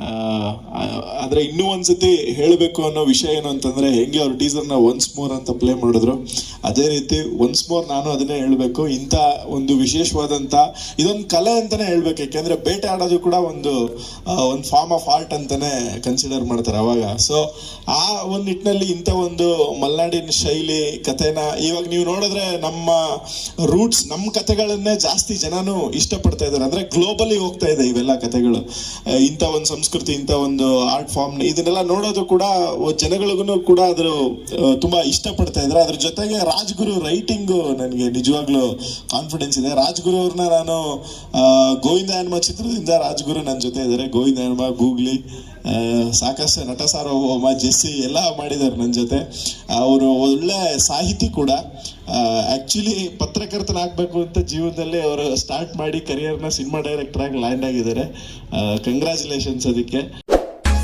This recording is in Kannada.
Uh, ಆದರೆ ಇನ್ನೂ ಒಂದ್ಸತಿ ಹೇಳಬೇಕು ಅನ್ನೋ ವಿಷಯ ಏನು ಅಂತಂದರೆ, ಹೆಂಗೆ ಅವ್ರು ಟೀಸರ್ನ ಒನ್ಸ್ ಮೋರ್ ಅಂತ ಪ್ಲೇ ಮಾಡಿದ್ರು, ಅದೇ ರೀತಿ ಒನ್ಸ್ ಮೋರ್ ನಾನು ಅದನ್ನೇ ಹೇಳಬೇಕು. ಇಂಥ ಒಂದು ವಿಶೇಷವಾದಂಥ, ಇದೊಂದು ಕಲೆ ಅಂತಾನೆ ಹೇಳ್ಬೇಕು. ಯಾಕೆಂದರೆ ಬೇಟೆ ಆಡೋದು ಕೂಡ ಒಂದು ಒಂದು ಫಾರ್ಮ್ ಆಫ್ ಆರ್ಟ್ ಅಂತಾನೆ ಕನ್ಸಿಡರ್ ಮಾಡ್ತಾರೆ ಅವಾಗ. ಸೊ ಆ ಒಂದು ನಿಟ್ಟಿನಲ್ಲಿ ಇಂಥ ಒಂದು ಮಲೆನಾಡಿನ ಶೈಲಿ, ಕಥೆನ ಇವಾಗ ನೀವು ನೋಡಿದ್ರೆ ನಮ್ಮ ರೂಟ್ಸ್ ನಮ್ಮ ಕಥೆಗಳನ್ನೇ ಜಾಸ್ತಿ ಜನನು ಇಷ್ಟಪಡ್ತಾ ಇದ್ದಾರೆ. ಅಂದ್ರೆ ಗ್ಲೋಬಲಿ ಹೋಗ್ತಾ ಇದೆ ಇವೆಲ್ಲ ಕಥೆಗಳು. ಇಂಥ ಒಂದು ಸಂಸ್ಕೃತಿ, ಇಂಥ ಒಂದು ಆರ್ಟ್ ಫಾರ್ಮ್ ಇದನ್ನೆಲ್ಲ ನೋಡೋದು ಕೂಡ ಜನಗಳಿಗೂ ಕೂಡ ಅದ್ರ ತುಂಬಾ ಇಷ್ಟಪಡ್ತಾ ಇದ್ದಾರೆ. ಅದ್ರ ಜೊತೆಗೆ ರಾಜ್ಗುರು ರೈಟಿಂಗ್ ನನಗೆ ನಿಜವಾಗ್ಲೂ ಕಾನ್ಫಿಡೆನ್ಸ್ ಇದೆ. ರಾಜ್ಗುರು ಅವ್ರನ್ನ ನಾನು ಗೋವಿಂದ ಹನುಮ ಚಿತ್ರದಿಂದ ರಾಜ್ಗುರು ನನ್ನ ಜೊತೆ ಇದ್ದಾರೆ. ಗೋವಿಂದ ಹನುಮ, ಗೂಗ್ಲಿ ಸಾಕಷ್ಟು ನಟ ಸಾರ್ವಭೌಮ ಜೆಸ್ಸಿ ಎಲ್ಲ ಮಾಡಿದ್ದಾರೆ ನನ್ನ ಜೊತೆ. ಅವರು ಒಳ್ಳೆ ಸಾಹಿತಿ ಕೂಡ. ಆ್ಯಕ್ಚುಲಿ ಪತ್ರಕರ್ತನಾಗಬೇಕು ಅಂತ ಜೀವನದಲ್ಲಿ ಅವರು ಸ್ಟಾರ್ಟ್ ಮಾಡಿ ಕರಿಯರ್ನ ಸಿನಿಮಾ ಡೈರೆಕ್ಟರ್ ಆಗಿ ಲ್ಯಾಂಡ್ ಆಗಿದ್ದಾರೆ. ಕಂಗ್ರ್ಯಾಚುಲೇಷನ್ಸ್ ಅದಕ್ಕೆ.